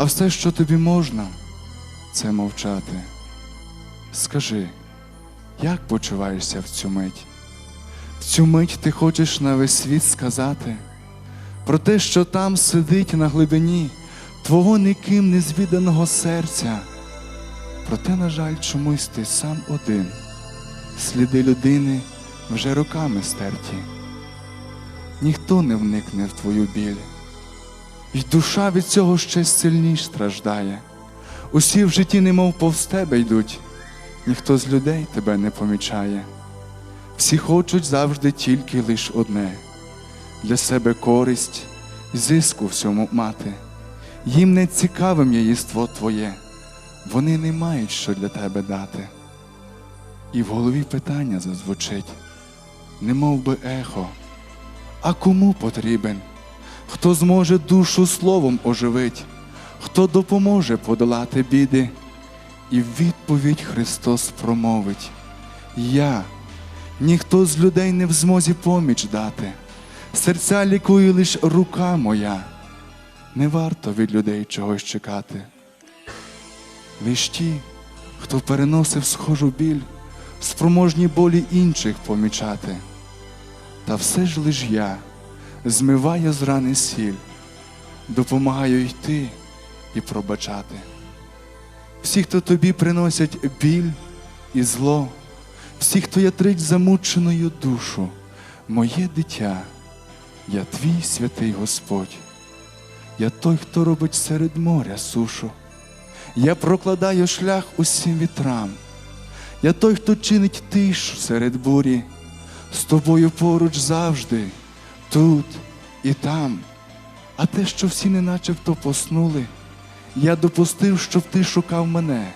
а все, що тобі можна, це мовчати. Скажи, як почуваєшся в цю мить? В цю мить ти хочеш на весь світ сказати про те, що там сидить на глибині твого ніким не звіданого серця. Проте, на жаль, чомусь ти сам один, сліди людини вже роками стерті. Ніхто не вникне в твою біль, і душа від цього ще сильніш страждає. Усі в житті, немов повз тебе йдуть, ніхто з людей тебе не помічає. Всі хочуть завжди тільки лиш одне для себе користь, зиску всьому мати. Їм не цікавим є єство твоє, вони не мають що для тебе дати. І в голові питання зазвучить, немов би ехо. А кому потрібен? Хто зможе душу словом оживить, хто допоможе подолати біди? І в відповідь Христос промовить: Я, ніхто з людей не в змозі поміч дати, серця лікує лиш рука моя. Не варто від людей чогось чекати. Лиш ті, хто переносив схожу біль, спроможні болі інших помічати. Та все ж лиш я змиваю з рани сіль, допомагаю йти і пробачати. Всі, хто тобі приносять біль і зло, всі, хто ятрить замученою душу, моє дитя, я твій святий Господь, я той, хто робить серед моря сушу, я прокладаю шлях усім вітрам, я той, хто чинить тишу серед бурі, з тобою поруч завжди, тут і там. А те, що всі не начебто поснули, я допустив, щоб ти шукав мене,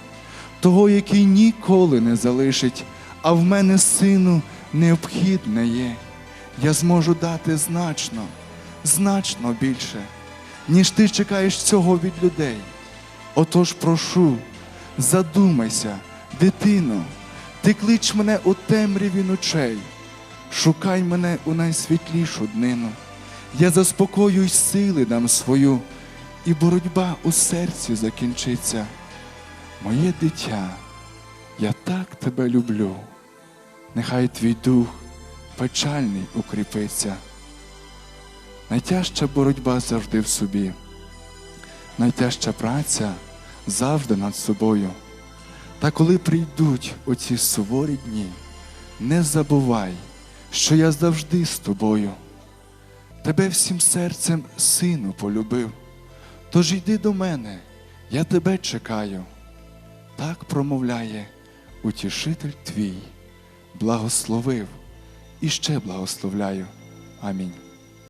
того, який ніколи не залишить, а в мене, сину, необхідне є. Я зможу дати значно, значно більше, ніж ти чекаєш цього від людей. Отож прошу, задумайся, дитино, ти клич мене у темряві ночей, шукай мене у найсвітлішу днину. Я заспокоюй сили дам свою, і боротьба у серці закінчиться. Моє дитя, я так тебе люблю, нехай твій дух печальний укріпиться. Найтяжча боротьба завжди в собі, найтяжча праця завжди над собою. Та коли прийдуть оці суворі дні, не забувай, що я завжди з тобою. Тебе всім серцем сину полюбив. Тож йди до мене, я тебе чекаю. Так промовляє утішитель твій, благословив і ще благословляю. Амінь.